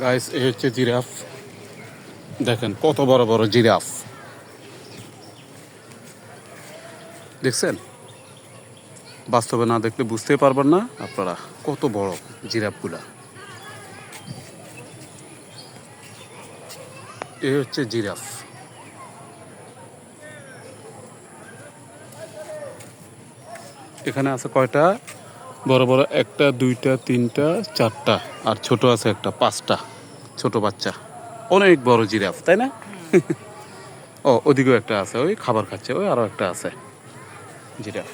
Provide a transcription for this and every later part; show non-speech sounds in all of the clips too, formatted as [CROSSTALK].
Guys এই হচ্ছে giraffe. দেখেন, কত বড় বড় জিরাফ। দেখছেন? বাস্তবে না দেখলে বুঝতেই পারবেন না আপনারা কত বড় জিরাফগুলা। এই হচ্ছে জিরাফ। এখানে আছে কয়টা? বড় বড় একটা দুইটা তিনটা চারটা আর ছোট আছে একটা পাঁচটা ছোট বাচ্চা। অনেক বড় জিরাফ তাই না? [LAUGHS] ও ওদিকেও একটা আছে ওই খাবার খাচ্ছে ওই আরও একটা আছে জিরাফ।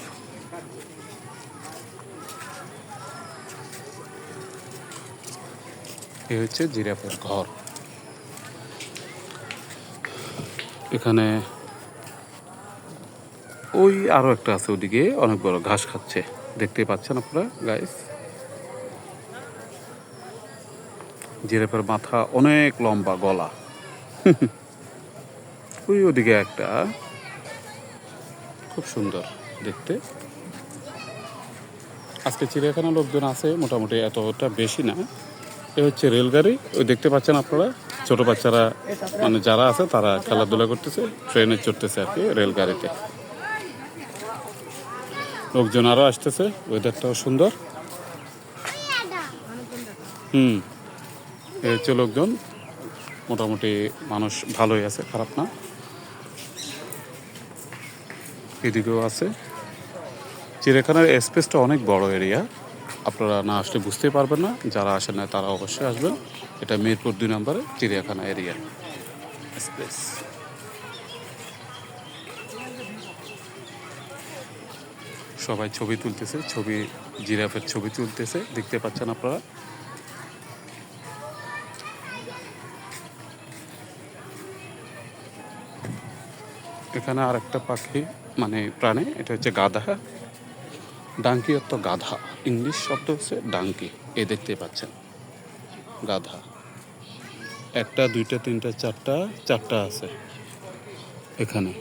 এ হচ্ছে জিরাফের ঘর। এখানে ওই আরও একটা আছে ওদিকে, অনেক বড় ঘাস খাচ্ছে। দেখতে পাচ্ছেন আপনারা গাইস জিরাফের মাথা অনেক লম্বা, গলা। [LAUGHS] ওই ওদিকে একটা। খুব সুন্দর দেখতে। আজকে চিড়িয়াখানা লোকজন আছে, মোটামুটি এতটা বেশি না। এ হচ্ছে রেলগাড়ি, ওই দেখতে পাচ্ছেন আপনারা? ছোট বাচ্চারা মানে যারা আছে, তারা খেলাধুলা করতেছে, ট্রেনে চড়তেছে আর কি রেলগাড়িতে। লোকজন আরও আসতেছে ওয়েদারটাও সুন্দর। হুম, এই হচ্ছে লোকজন। মোটামুটি মানুষ ভালোই আছে, খারাপ না। এদিকেও আছে। চিড়িয়াখানার স্পেসটা অনেক বড় এরিয়া আপনারা না আসলে বুঝতেই পারবেন না, যারা আসেন না তারা অবশ্যই আসবেন। এটা মিরপুর দুই নম্বরে চিড়িয়াখানা এরিয়া স্পেস সবাই ছবি তুলতেছে, ছবি, জিরাফের ছবি তুলতেছে, দেখতে পাচ্ছেন আপনারা? এখানে আর একটা পাখি মানে প্রাণী, এটা হচ্ছে গাধা। ডাঙ্কি অর্থ গাধা, ইংলিশ শব্দ হচ্ছে ডাঙ্কি, এ দেখতে পাচ্ছেন, গাধা। একটা, দুইটা, তিনটা, চারটা চারটা আছে এখানে।